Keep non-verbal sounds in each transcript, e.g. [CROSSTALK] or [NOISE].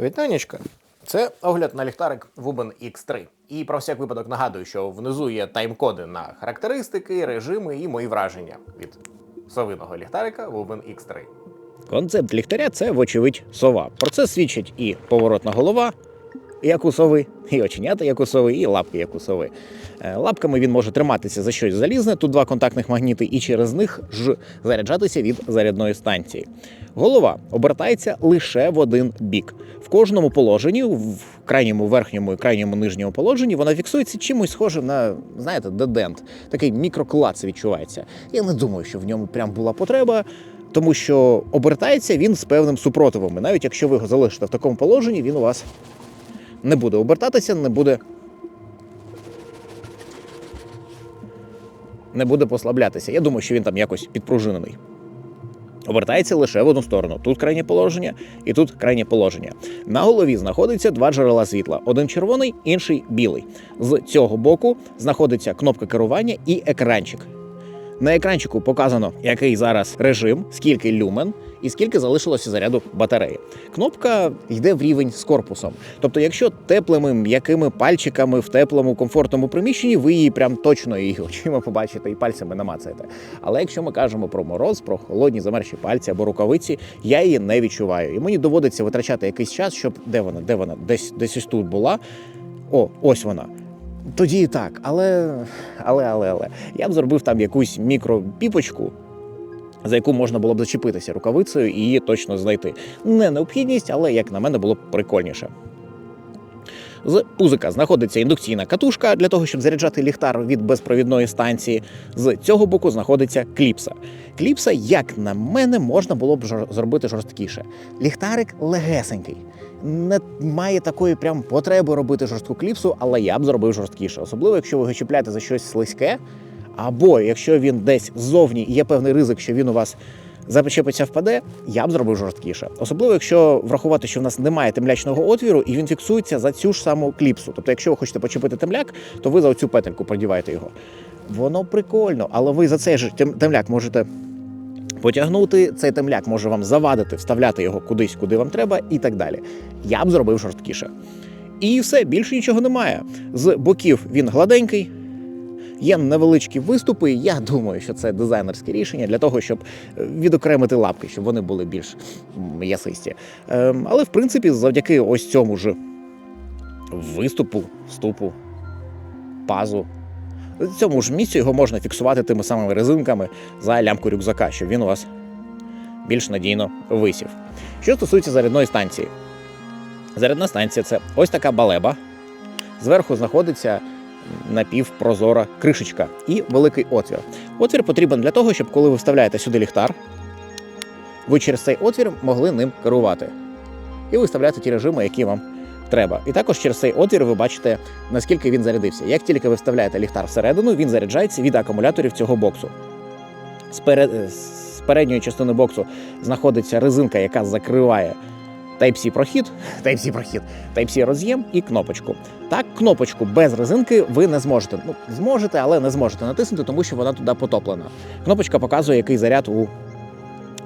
Вітанечка. Це огляд на ліхтарик Вубен X3. І про всяк випадок нагадую, що внизу є тайм-коди на характеристики, режими і мої враження від совиного ліхтарика Вубен X3. Концепт ліхтаря це, вочевидь, сова. Про це свідчить і поворотна голова, як у сови, і оченята, як у сови, і лапки, як у сови. Е, Лапками він може триматися за щось залізне, тут два контактних магніти, і через них ж заряджатися від зарядної станції. Голова обертається лише в один бік. В кожному положенні, в крайньому верхньому і крайньому нижньому положенні, вона фіксується чимось схожим на, знаєте, дедент. Такий мікроклац відчувається. Я не думаю, що в ньому прям була потреба. Тому що обертається він з певним супротивом. І навіть якщо ви його залишите в такому положенні, він у вас не буде обертатися, не буде. Не буде послаблятися. Я думаю, що він там якось підпружинений. Обертається лише в одну сторону. Тут крайнє положення і тут крайнє положення. На голові знаходиться два джерела світла: один червоний, інший білий. З цього боку знаходиться кнопка керування і екранчик. На екранчику показано, який зараз режим, скільки люмен і скільки залишилося заряду батареї. Кнопка йде в рівень з корпусом. Тобто, якщо теплими м'якими пальчиками в теплому комфортному приміщенні, ви її прям точно її очима побачите і пальцями намацаєте. Але якщо ми кажемо про мороз, про холодні замерзші пальці або рукавиці, я її не відчуваю. І мені доводиться витрачати якийсь час, щоб де вона, де вона, десь десь ось тут була. О, ось вона. Тоді і так, але, але, але, але я б зробив там якусь мікропіпочку, за яку можна було б зачепитися рукавицею і її точно знайти. Не необхідність, але як на мене було б прикольніше. З пузика знаходиться індукційна катушка для того, щоб заряджати ліхтар від безпровідної станції. З цього боку знаходиться кліпса. Кліпса, як на мене, можна було б жор- зробити жорсткіше. Ліхтарик легесенький. Не має такої прям потреби робити жорстку кліпсу, але я б зробив жорсткіше. Особливо, якщо ви його чіпляєте за щось слизьке, або якщо він десь ззовні є певний ризик, що він у вас зачепиться впаде, я б зробив жорсткіше. Особливо, якщо врахувати, що в нас немає темлячного отвіру, і він фіксується за цю ж саму кліпсу. Тобто, якщо ви хочете почепити темляк, то ви за оцю петельку продіваєте його. Воно прикольно, але ви за цей же темляк можете. Потягнути цей темляк може вам завадити, вставляти його кудись, куди вам треба, і так далі. Я б зробив жорсткіше. І все, більше нічого немає. З боків він гладенький, Є невеличкі виступи. і Я думаю, що це дизайнерське рішення для того, щоб е, відокремити лапки, щоб вони були більш м'ясисті. Ем, Але в принципі, завдяки ось цьому ж виступу, ступу, пазу. Цьому ж місцю його можна фіксувати тими самими резинками за лямку рюкзака, щоб він у вас більш надійно висів. Що стосується зарядної станції, зарядна станція це ось така балеба. Зверху знаходиться напівпрозора кришечка і великий отвір. Отвір потрібен для того, щоб коли ви вставляєте сюди ліхтар, ви через цей отвір могли ним керувати і виставляти ті режими, які вам треба. І також через цей отвір ви бачите, наскільки він зарядився. Як тільки ви вставляєте ліхтар всередину, він заряджається від акумуляторів цього боксу. З передньої частини боксу знаходиться резинка, яка закриває Type-C прохід, Type-C прохід, Type-C роз'єм і кнопочку. Так, кнопочку без резинки ви не зможете. Ну, зможете, але не зможете натиснути, тому що вона туди потоплена. Кнопочка показує, який заряд у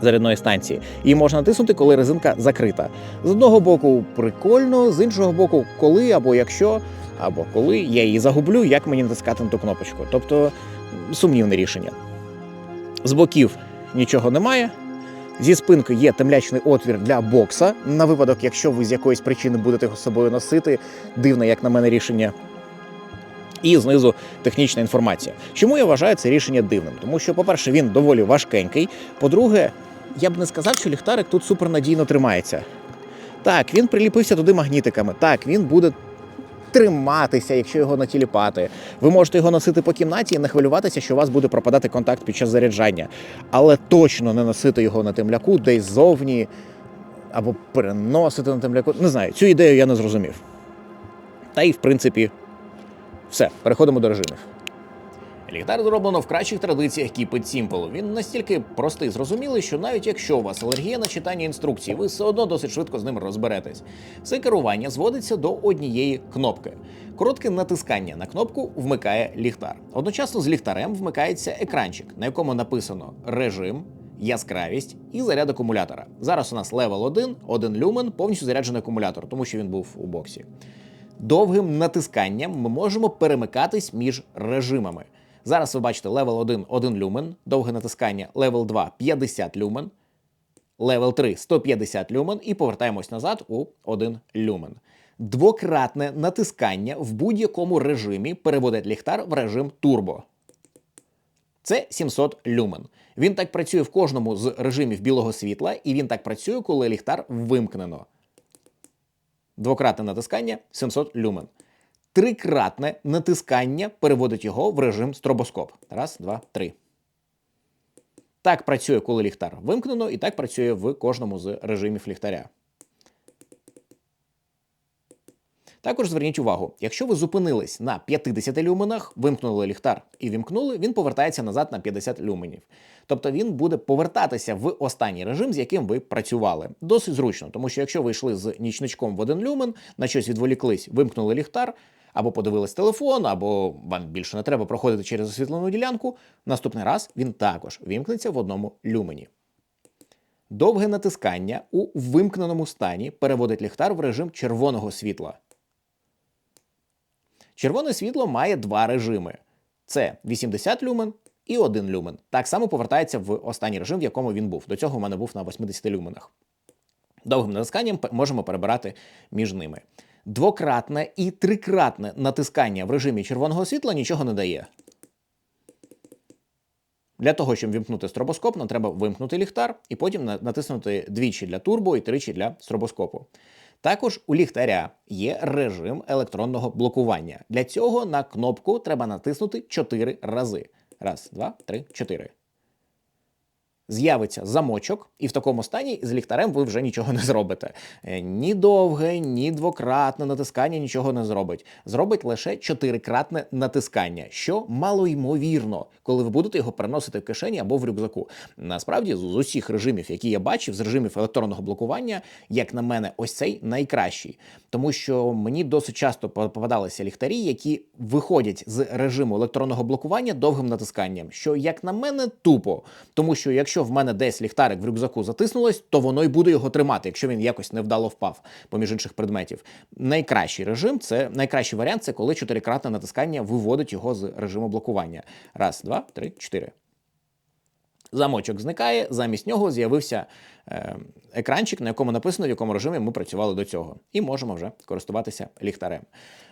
зарядної станції. Її можна натиснути, коли резинка закрита. З одного боку прикольно, з іншого боку, коли або якщо, або коли я її загублю, як мені натискати на ту кнопочку. Тобто сумнівне рішення. З боків нічого немає. Зі спинки є темлячний отвір для бокса на випадок, якщо ви з якоїсь причини будете його собою носити. Дивне, як на мене, рішення. І знизу технічна інформація. Чому я вважаю це рішення дивним? Тому що, по-перше, він доволі важкенький. По-друге, я б не сказав, що ліхтарик тут супернадійно тримається. Так, він приліпився туди магнітиками. Так, він буде триматися, якщо його натіліпати. Ви можете його носити по кімнаті і не хвилюватися, що у вас буде пропадати контакт під час заряджання. Але точно не носити його на темляку десь ззовні або переносити на темляку. Не знаю, цю ідею я не зрозумів. Та й в принципі, все, переходимо до режимів. Ліхтар зроблено в кращих традиціях Keep It Simple. Він настільки простий, зрозумілий, що навіть якщо у вас алергія на читання інструкцій, ви все одно досить швидко з ним розберетесь. Все керування зводиться до однієї кнопки. Коротке натискання на кнопку вмикає ліхтар. Одночасно з ліхтарем вмикається екранчик, на якому написано режим яскравість і заряд акумулятора. Зараз у нас левел 1, 1 люмен, повністю заряджений акумулятор, тому що він був у боксі. Довгим натисканням ми можемо перемикатись між режимами. Зараз ви бачите левел 1 1 люмен, довге натискання, левел 2 50 люмен, левел 3 150 люмен і повертаємось назад у 1 люмен. Двократне натискання в будь-якому режимі переводить ліхтар в режим турбо. Це 700 люмен. Він так працює в кожному з режимів білого світла, і він так працює, коли ліхтар вимкнено. Двократне натискання 700 люмен. Трикратне натискання переводить його в режим стробоскоп. Раз, два, три. Так працює, коли ліхтар вимкнено, і так працює в кожному з режимів ліхтаря. Також зверніть увагу, якщо ви зупинились на 50 люменах, вимкнули ліхтар і вімкнули, він повертається назад на 50 люменів. Тобто він буде повертатися в останній режим, з яким ви працювали. Досить зручно, тому що якщо ви йшли з нічничком в один люмен, на щось відволіклись, вимкнули ліхтар, або подивились телефон, або вам більше не треба проходити через освітлену ділянку, наступний раз він також вімкнеться в одному люмені. Довге натискання у вимкненому стані переводить ліхтар в режим червоного світла. Червоне світло має два режими: це 80 люмен і 1 люмен. Так само повертається в останній режим, в якому він був. До цього в мене був на 80 люменах. Довгим натисканням можемо перебирати між ними. Двократне і трикратне натискання в режимі червоного світла нічого не дає. Для того, щоб вімкнути стробоскоп, нам треба вимкнути ліхтар і потім натиснути двічі для турбо і тричі для стробоскопу. Також у ліхтаря є режим електронного блокування. Для цього на кнопку треба натиснути 4 рази. Раз, два, три, чотири. З'явиться замочок, і в такому стані з ліхтарем ви вже нічого не зробите. Е, Ні довге, ні двократне натискання нічого не зробить. Зробить лише чотирикратне натискання, що малоймовірно, коли ви будете його переносити в кишені або в рюкзаку. Насправді, з з усіх режимів, які я бачив, з режимів електронного блокування, як на мене, ось цей найкращий. Тому що мені досить часто попадалися ліхтарі, які виходять з режиму електронного блокування довгим натисканням, що, як на мене, тупо. Тому що якщо в мене десь ліхтарик в рюкзаку затиснулось, то воно й буде його тримати, якщо він якось невдало впав, поміж інших предметів. Найкращий режим це найкращий варіант, це коли чотирикратне натискання виводить його з режиму блокування. Раз, два, три, чотири. Замочок зникає, замість нього з'явився е, екранчик, на якому написано, в якому режимі ми працювали до цього, і можемо вже користуватися ліхтарем.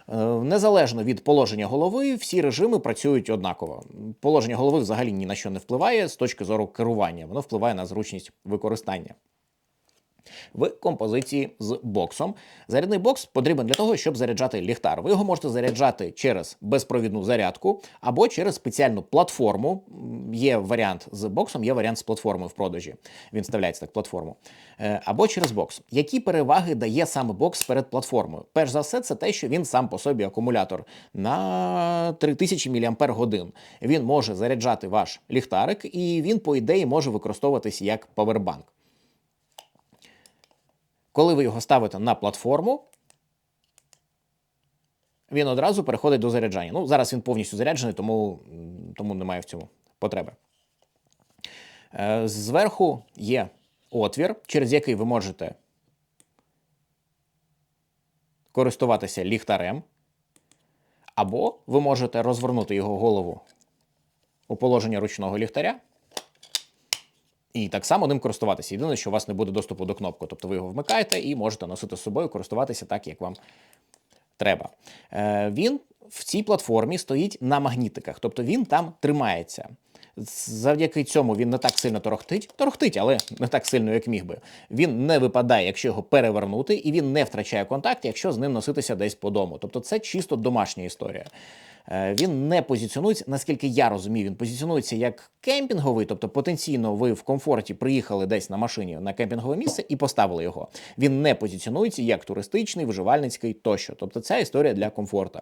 Е, незалежно від положення голови, всі режими працюють однаково. Положення голови взагалі ні на що не впливає з точки зору керування, воно впливає на зручність використання. В композиції з боксом. Зарядний бокс потрібен для того, щоб заряджати ліхтар. Ви його можете заряджати через безпровідну зарядку або через спеціальну платформу. Є варіант з боксом, є варіант з платформою в продажі. Він вставляється так платформу. Е, Або через бокс. Які переваги дає саме бокс перед платформою? Перш за все, це те, що він сам по собі акумулятор на 3000 мАч. Він може заряджати ваш ліхтарик, і він, по ідеї, може використовуватись як павербанк. Коли ви його ставите на платформу, він одразу переходить до заряджання. Ну, зараз він повністю заряджений, тому, тому немає в цьому потреби. Е, Зверху є отвір, через який ви можете користуватися ліхтарем, або ви можете розвернути його голову у положення ручного ліхтаря і так само ним користуватися. Єдине, що у вас не буде доступу до кнопки. Тобто ви його вмикаєте і можете носити з собою, користуватися так, як вам треба. Е, він в цій платформі стоїть на магнітиках, тобто він там тримається. Завдяки цьому він не так сильно торохтить, торохтить, але не так сильно, як міг би. Він не випадає, якщо його перевернути, і він не втрачає контакт, якщо з ним носитися десь по дому. Тобто це чисто домашня історія. Е, Він не позиціонується, наскільки я розумію, він позиціонується як кемпінговий, тобто потенційно ви в комфорті приїхали десь на машині на кемпінгове місце і поставили його. Він не позиціонується як туристичний, виживальницький тощо. Тобто це історія для комфорту.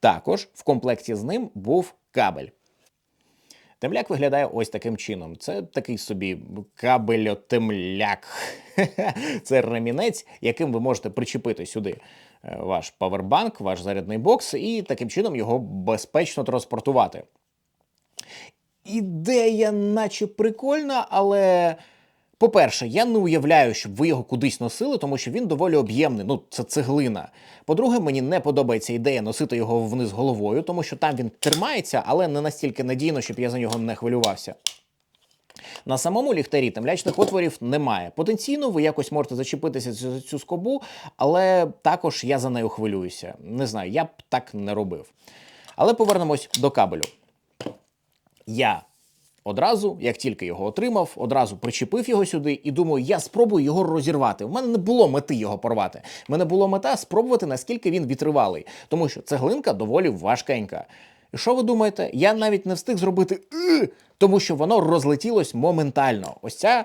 Також в комплекті з ним був кабель. Темляк виглядає ось таким чином. Це такий собі кабельотемляк. [LAUGHS] Це ремінець, яким ви можете причепити сюди ваш павербанк, ваш зарядний бокс, і таким чином його безпечно транспортувати. ідея, наче прикольна, але. По-перше, я не уявляю, щоб ви його кудись носили, тому що він доволі об'ємний. Ну, це цеглина. По-друге, мені не подобається ідея носити його вниз головою, тому що там він тримається, але не настільки надійно, щоб я за нього не хвилювався. На самому ліхтарі темлячних отворів немає. Потенційно ви якось можете зачепитися за цю скобу, але також я за нею хвилююся. Не знаю, я б так не робив. Але повернемось до кабелю. Я одразу, як тільки його отримав, одразу причепив його сюди і думаю, я спробую його розірвати. У мене не було мети його порвати. У мене була мета спробувати, наскільки він вітривалий, тому що цеглинка доволі важкенька. І що ви думаєте? Я навіть не встиг зробити тому що воно розлетілось моментально. Ось ця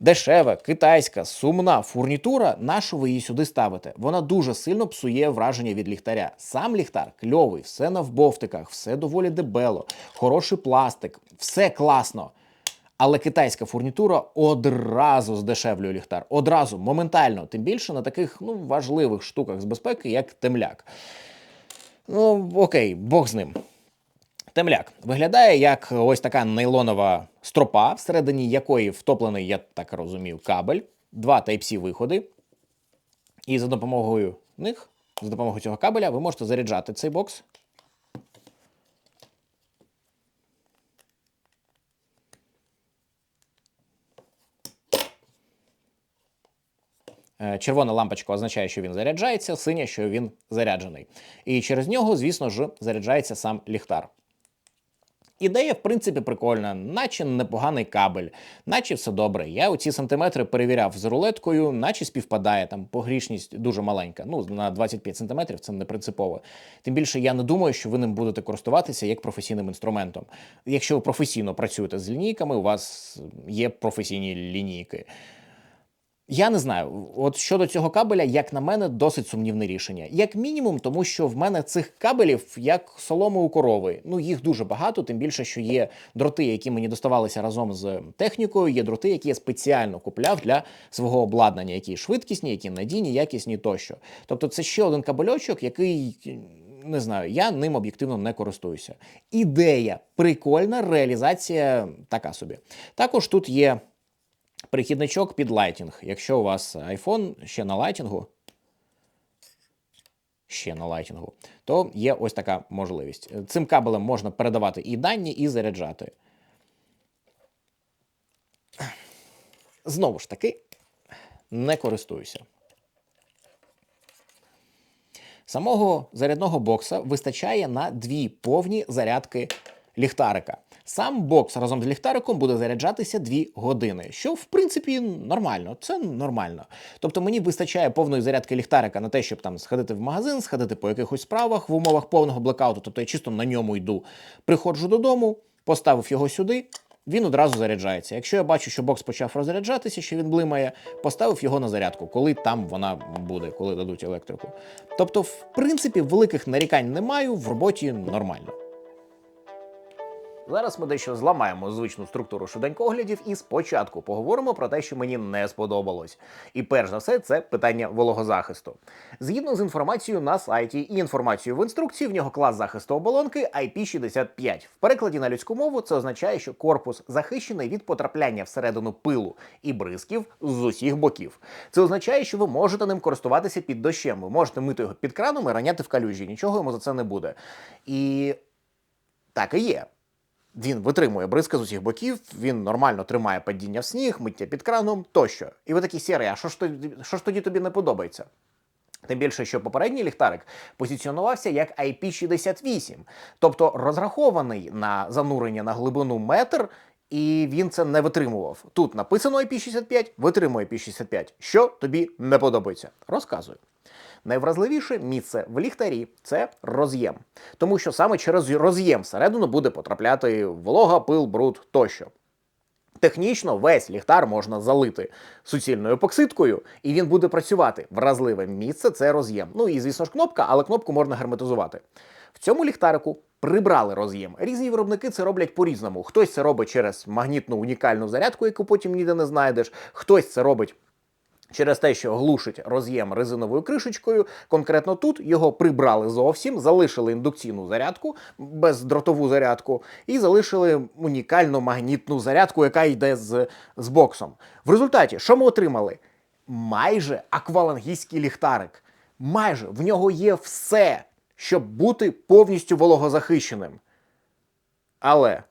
дешева, китайська, сумна фурнітура, на що ви її сюди ставите? Вона дуже сильно псує враження від ліхтаря. Сам ліхтар кльовий, все на вбовтиках, все доволі дебело, хороший пластик, все класно. Але китайська фурнітура одразу здешевлює ліхтар. Одразу, моментально, тим більше на таких ну, важливих штуках з безпеки, як темляк. Ну, окей, Бог з ним. Темляк виглядає як ось така нейлонова стропа, всередині якої втоплений, я так розумію, кабель, два Type-C виходи. І за допомогою них, за допомогою цього кабеля, ви можете заряджати цей бокс. Червона лампочка означає, що він заряджається, синя, що він заряджений. І через нього, звісно ж, заряджається сам ліхтар. Ідея, в принципі, прикольна, наче непоганий кабель, наче все добре. Я оці сантиметри перевіряв з рулеткою, наче співпадає там погрішність дуже маленька. Ну, на 25 сантиметрів це не принципово. Тим більше я не думаю, що ви ним будете користуватися як професійним інструментом. Якщо ви професійно працюєте з лінійками, у вас є професійні лінійки. Я не знаю, от щодо цього кабеля, як на мене, досить сумнівне рішення. Як мінімум, тому що в мене цих кабелів як соломи у корови. Ну їх дуже багато, тим більше, що є дроти, які мені доставалися разом з технікою. Є дроти, які я спеціально купляв для свого обладнання, які швидкісні, які надійні, якісні тощо. Тобто, це ще один кабельочок, який. Не знаю, я ним об'єктивно не користуюся. Ідея прикольна, реалізація така собі. Також тут є Перехідничок під лайтінг. Якщо у вас iPhone ще на лайтінгу, ще на лайтінгу, то є ось така можливість. Цим кабелем можна передавати і дані, і заряджати. Знову ж таки, не користуюся. Самого зарядного бокса вистачає на дві повні зарядки ліхтарика. Сам бокс разом з ліхтариком буде заряджатися 2 години, що в принципі нормально. Це нормально. Тобто мені вистачає повної зарядки ліхтарика на те, щоб там сходити в магазин, сходити по якихось справах в умовах повного блекауту. Тобто я чисто на ньому йду. Приходжу додому, поставив його сюди. Він одразу заряджається. Якщо я бачу, що бокс почав розряджатися, що він блимає, поставив його на зарядку, коли там вона буде, коли дадуть електрику. Тобто, в принципі, великих нарікань не маю, в роботі нормально. Зараз ми дещо зламаємо звичну структуру швиденькоглядів і спочатку поговоримо про те, що мені не сподобалось. І перш за все, це питання вологозахисту. Згідно з інформацією на сайті і інформацією в інструкції, в нього клас захисту оболонки IP65. В перекладі на людську мову це означає, що корпус захищений від потрапляння всередину пилу і бризків з усіх боків. Це означає, що ви можете ним користуватися під дощем. Ви можете мити його під краном і раняти в калюжі. Нічого йому за це не буде. І так і є. Він витримує бризка з усіх боків, він нормально тримає падіння в сніг, миття під краном тощо. І ви такі сірий, а що ж тоді, що ж тоді тобі не подобається? Тим більше, що попередній ліхтарик позиціонувався як IP68, тобто розрахований на занурення на глибину метр, і він це не витримував. Тут написано IP65, витримує IP65. Що тобі не подобається? Розказую. Найвразливіше місце в ліхтарі це роз'єм, тому що саме через роз'єм всередину буде потрапляти волога, пил, бруд тощо. Технічно весь ліхтар можна залити суцільною епоксидкою, і він буде працювати. Вразливе місце це роз'єм. Ну і звісно ж кнопка, але кнопку можна герметизувати. В цьому ліхтарику прибрали роз'єм. Різні виробники це роблять по-різному. Хтось це робить через магнітну унікальну зарядку, яку потім ніде не знайдеш, хтось це робить Через те, що глушить роз'єм резиновою кришечкою, конкретно тут його прибрали зовсім, залишили індукційну зарядку, бездротову зарядку, і залишили унікальну магнітну зарядку, яка йде з, з боксом. В результаті, що ми отримали? Майже аквалангійський ліхтарик. Майже в нього є все, щоб бути повністю вологозахищеним. Але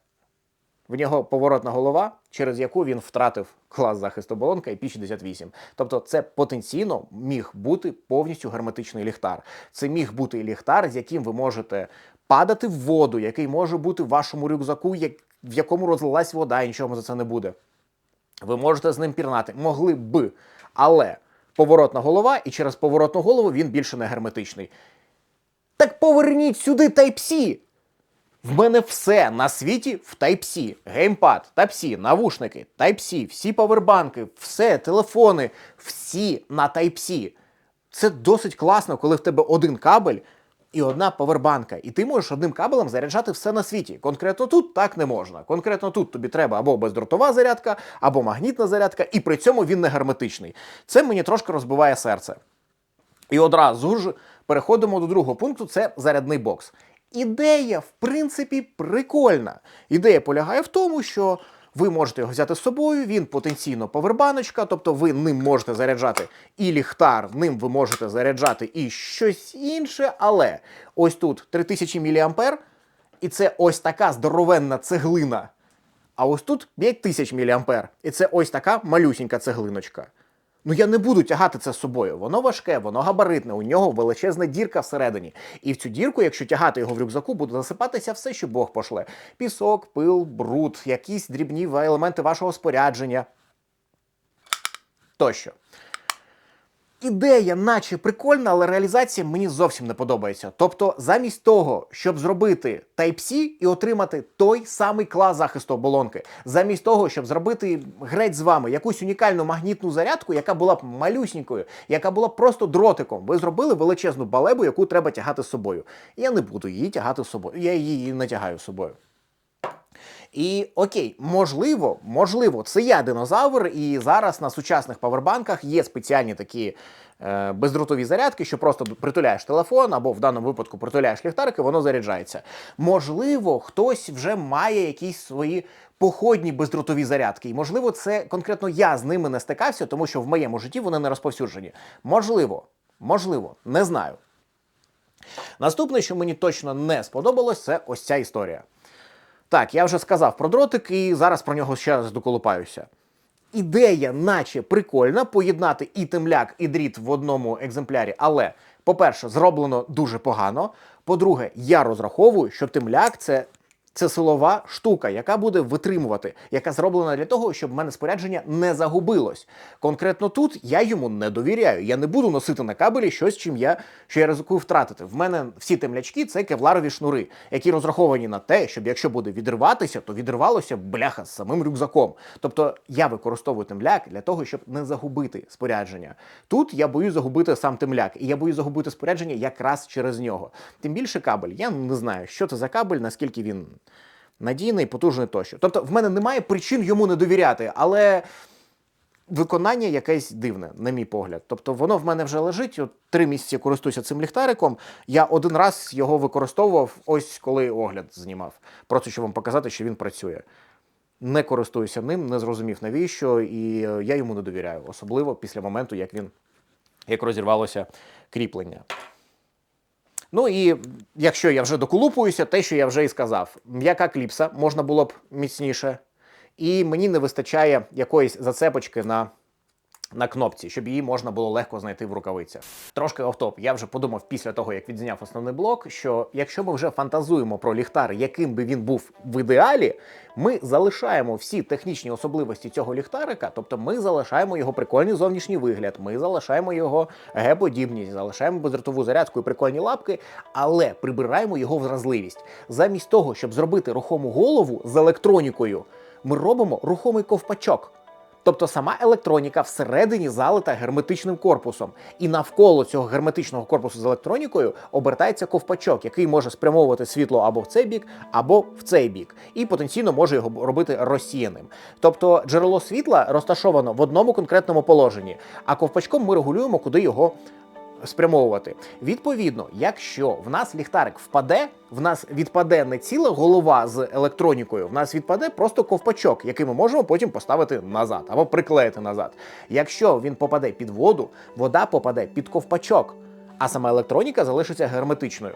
в нього поворотна голова, через яку він втратив клас захисту оболонка IP68. Тобто, це потенційно міг бути повністю герметичний ліхтар. Це міг бути ліхтар, з яким ви можете падати в воду, який може бути в вашому рюкзаку, в якому розлилась вода, і нічого за це не буде. Ви можете з ним пірнати. Могли б. Але поворотна голова, і через поворотну голову він більше не герметичний. Так поверніть сюди Type-C! В мене все на світі в Type-C. Геймпад, Type-C, навушники, Type-C, всі павербанки, все, телефони, всі на Type-C. Це досить класно, коли в тебе один кабель і одна павербанка. І ти можеш одним кабелем заряджати все на світі. Конкретно тут так не можна. Конкретно тут тобі треба або бездротова зарядка, або магнітна зарядка, і при цьому він не герметичний. Це мені трошки розбиває серце. І одразу ж переходимо до другого пункту: це зарядний бокс. Ідея, в принципі, прикольна. Ідея полягає в тому, що ви можете його взяти з собою, він потенційно повербаночка, тобто ви ним можете заряджати і ліхтар, ним ви можете заряджати і щось інше, але ось тут 3000 мА, і це ось така здоровенна цеглина. А ось тут 5000 мА, і це ось така малюсінька цеглиночка. Ну я не буду тягати це з собою. Воно важке, воно габаритне, у нього величезна дірка всередині. І в цю дірку, якщо тягати його в рюкзаку, буде засипатися все, що Бог пошле: пісок, пил, бруд, якісь дрібні елементи вашого спорядження. Тощо. Ідея, наче прикольна, але реалізація мені зовсім не подобається. Тобто, замість того, щоб зробити Type-C і отримати той самий клас захисту оболонки, замість того, щоб зробити греть з вами якусь унікальну магнітну зарядку, яка була б малюсінькою, яка була б просто дротиком, ви зробили величезну балебу, яку треба тягати з собою. Я не буду її тягати з собою. Я її не тягаю з собою. І окей, можливо, можливо, це я динозавр, і зараз на сучасних павербанках є спеціальні такі е, бездротові зарядки, що просто притуляєш телефон, або в даному випадку притуляєш ліхтарик, і воно заряджається. Можливо, хтось вже має якісь свої походні бездротові зарядки. І можливо, це конкретно я з ними не стикався, тому що в моєму житті вони не розповсюджені. Можливо, можливо, не знаю. Наступне, що мені точно не сподобалось, це ось ця історія. Так, я вже сказав про дротик і зараз про нього ще раз доколупаюся. Ідея, наче прикольна, поєднати і темляк, і дріт в одному екземплярі, але, по-перше, зроблено дуже погано. По-друге, я розраховую, що темляк це. Це силова штука, яка буде витримувати, яка зроблена для того, щоб в мене спорядження не загубилось. Конкретно тут я йому не довіряю. Я не буду носити на кабелі щось, чим я що я ризикую втратити. В мене всі темлячки це кевларові шнури, які розраховані на те, щоб якщо буде відриватися, то відривалося бляха з самим рюкзаком. Тобто я використовую темляк для того, щоб не загубити спорядження. Тут я боюсь загубити сам темляк, і я боюсь загубити спорядження якраз через нього. Тим більше кабель. Я не знаю, що це за кабель, наскільки він надійний, потужний тощо. Тобто, в мене немає причин йому не довіряти, але виконання якесь дивне, на мій погляд. Тобто, воно в мене вже лежить. От три місяці користуюся цим ліхтариком. Я один раз його використовував, ось коли огляд знімав. Просто щоб вам показати, що він працює. Не користуюся ним, не зрозумів навіщо, і е, я йому не довіряю, особливо після моменту, як він як розірвалося кріплення. Ну і якщо я вже доколупуюся, те, що я вже і сказав, м'яка кліпса можна було б міцніше, і мені не вистачає якоїсь зацепочки на, на кнопці, щоб її можна було легко знайти в рукавицях. Трошки офтоп. Я вже подумав після того, як відзняв основний блок, що якщо ми вже фантазуємо про ліхтар, яким би він був в ідеалі, ми залишаємо всі технічні особливості цього ліхтарика, тобто ми залишаємо його прикольний зовнішній вигляд, ми залишаємо його Г-подібність, залишаємо бездротову зарядку і прикольні лапки, але прибираємо його вразливість. Замість того, щоб зробити рухому голову з електронікою, ми робимо рухомий ковпачок. Тобто сама електроніка всередині залита герметичним корпусом, і навколо цього герметичного корпусу з електронікою обертається ковпачок, який може спрямовувати світло або в цей бік, або в цей бік, і потенційно може його робити розсіяним. Тобто джерело світла розташовано в одному конкретному положенні, а ковпачком ми регулюємо, куди його спрямовувати. Відповідно, якщо в нас ліхтарик впаде, в нас відпаде не ціла голова з електронікою, в нас відпаде просто ковпачок, який ми можемо потім поставити назад або приклеїти назад. Якщо він попаде під воду, вода попаде під ковпачок, а сама електроніка залишиться герметичною.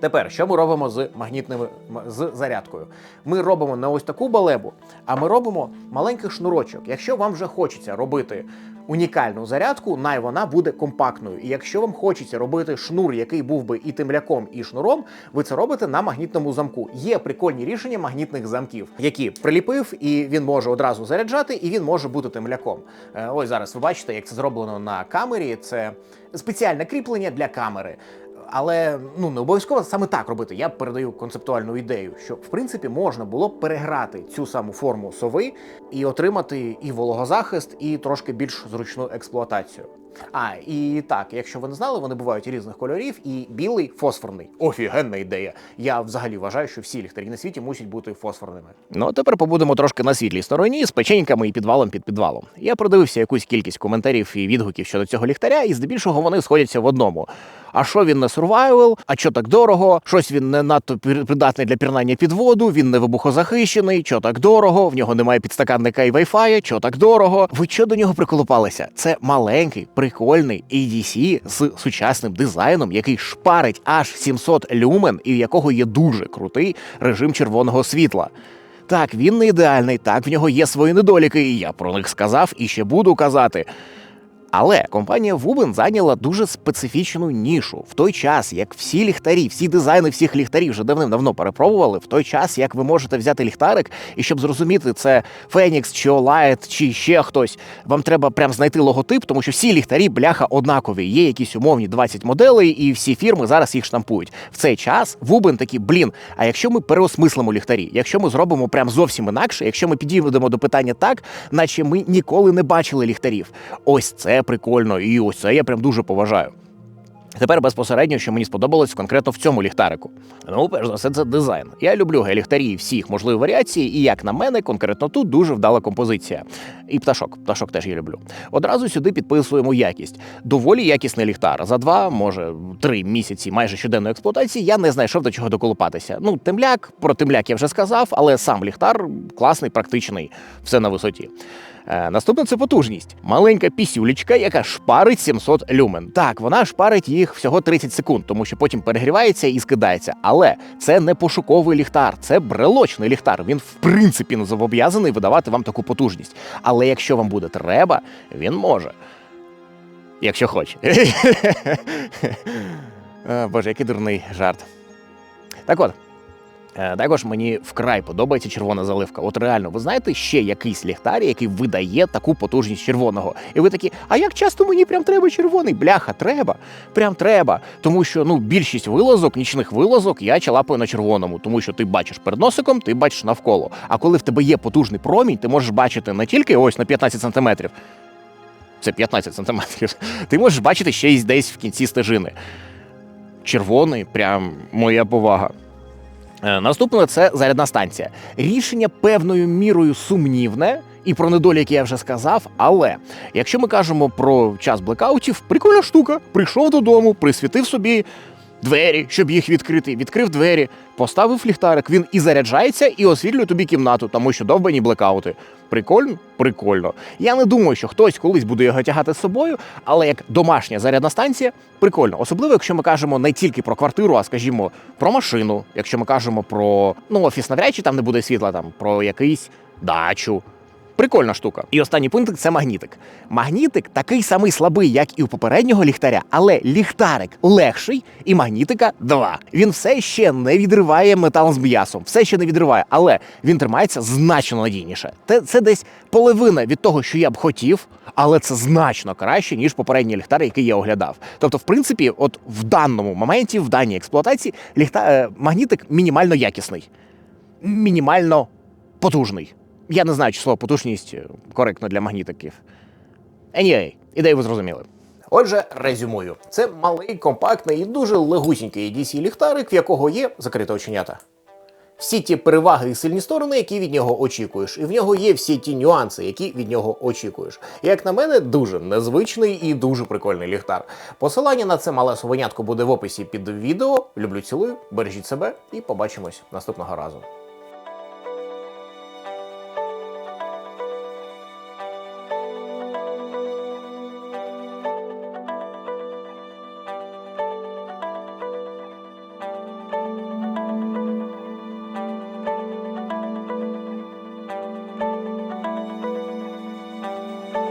Тепер, що ми робимо з магнітними з зарядкою? Ми робимо не ось таку балебу, а ми робимо маленький шнурочок. Якщо вам вже хочеться робити унікальну зарядку, най вона буде компактною. І якщо вам хочеться робити шнур, який був би і темляком, і шнуром, ви це робите на магнітному замку. Є прикольні рішення магнітних замків, які приліпив, і він може одразу заряджати, і він може бути темляком. Е, Ось зараз ви бачите, як це зроблено на камері. Це спеціальне кріплення для камери. Але ну не обов'язково саме так робити. Я передаю концептуальну ідею, що в принципі можна було переграти цю саму форму сови і отримати і вологозахист, і трошки більш зручну експлуатацію. А і так, якщо ви не знали, вони бувають різних кольорів, і білий фосфорний. Офігенна ідея. Я взагалі вважаю, що всі ліхтарі на світі мусять бути фосфорними. Ну, тепер побудемо трошки на світлій стороні з печеньками і підвалом під підвалом. Я продивився якусь кількість коментарів і відгуків щодо цього ліхтаря, і здебільшого вони сходяться в одному. А що він не survival, а що так дорого? Щось він не надто придатний для пірнання під воду, він не вибухозахищений, що так дорого, в нього немає підстаканника і вайфая, що так дорого. Ви що до нього приколупалися? Це маленький, прикольний ADC з сучасним дизайном, який шпарить аж 700 люмен і в якого є дуже крутий режим червоного світла. Так, він не ідеальний, так в нього є свої недоліки, і я про них сказав і ще буду казати. Але компанія Вубен зайняла дуже специфічну нішу в той час, як всі ліхтарі, всі дизайни всіх ліхтарів вже давним-давно перепробували. В той час, як ви можете взяти ліхтарик, і щоб зрозуміти, це Фенікс чи Олайт, чи ще хтось, вам треба прям знайти логотип, тому що всі ліхтарі бляха однакові. Є якісь умовні 20 моделей, і всі фірми зараз їх штампують. В цей час Вубен такі, блін. А якщо ми переосмислимо ліхтарі, якщо ми зробимо прям зовсім інакше, якщо ми підійдемо до питання так, наче ми ніколи не бачили ліхтарів. Ось це прикольно, і ось це я прям дуже поважаю. Тепер безпосередньо, що мені сподобалось конкретно в цьому ліхтарику. Ну, перш за все, це дизайн. Я люблю геліхтарі всіх можливих варіацій, і як на мене, конкретно тут дуже вдала композиція. І пташок, пташок теж я люблю. Одразу сюди підписуємо якість. Доволі якісний ліхтар. За два, може, три місяці майже щоденної експлуатації я не знайшов до чого доколупатися. Ну, темляк, про темляк я вже сказав, але сам ліхтар класний, практичний, все на висоті. Е, Наступне це потужність. Маленька пісюлечка, яка шпарить 700 люмен. Так, вона шпарить їх всього 30 секунд, тому що потім перегрівається і скидається. Але це не пошуковий ліхтар, це брелочний ліхтар. Він в принципі не зобов'язаний видавати вам таку потужність. Але якщо вам буде треба, він може. Якщо хоче. [LAUGHS] Е, Боже, який дурний жарт. Так от. Е, Також мені вкрай подобається червона заливка. От реально, ви знаєте ще якийсь ліхтар, який видає таку потужність червоного. І ви такі, а як часто мені прям треба червоний? Бляха, треба. Прям треба. Тому що ну більшість вилазок, нічних вилазок я чалапаю на червоному, тому що ти бачиш перед носиком, ти бачиш навколо. А коли в тебе є потужний промінь, ти можеш бачити не тільки ось на 15 сантиметрів. Це 15 сантиметрів. [LAUGHS] Ти можеш бачити ще й десь в кінці стежини. Червоний, прям моя повага. Е, Наступне це зарядна станція. Рішення певною мірою сумнівне. І про недоліки я вже сказав. Але якщо ми кажемо про час блекаутів, прикольна штука. Прийшов додому, присвітив собі двері, щоб їх відкрити. Відкрив двері, поставив ліхтарик. Він і заряджається, і освітлює тобі кімнату, тому що довбані блекаути. Прикольно? Прикольно. Я не думаю, що хтось колись буде його тягати з собою, але як домашня зарядна станція, прикольно. Особливо, якщо ми кажемо не тільки про квартиру, а скажімо, про машину. Якщо ми кажемо про ну, офіс навряд чи там не буде світла, там про якийсь дачу. Прикольна штука. І останній пункт це магнітик. Магнітик такий самий слабий, як і у попереднього ліхтаря, але ліхтарик легший, і магнітика два. Він все ще не відриває метал з м'ясом, все ще не відриває, але він тримається значно надійніше. Це, це десь половина від того, що я б хотів, але це значно краще, ніж попередній ліхтар, який я оглядав. Тобто, в принципі, от в даному моменті, в даній експлуатації, ліхта... е, магнітик мінімально якісний, мінімально потужний. Я не знаю, чи слово потужність е, коректно для магнітиків. Anyway, ідею ви зрозуміли. Отже, резюмую: це малий, компактний і дуже легусінький DC ліхтарик, в якого є закрите оченята. Всі ті переваги і сильні сторони, які від нього очікуєш, і в нього є всі ті нюанси, які від нього очікуєш. Як на мене, дуже незвичний і дуже прикольний ліхтар. Посилання на це мале совенятко буде в описі під відео. Люблю цілую, бережіть себе і побачимось наступного разу.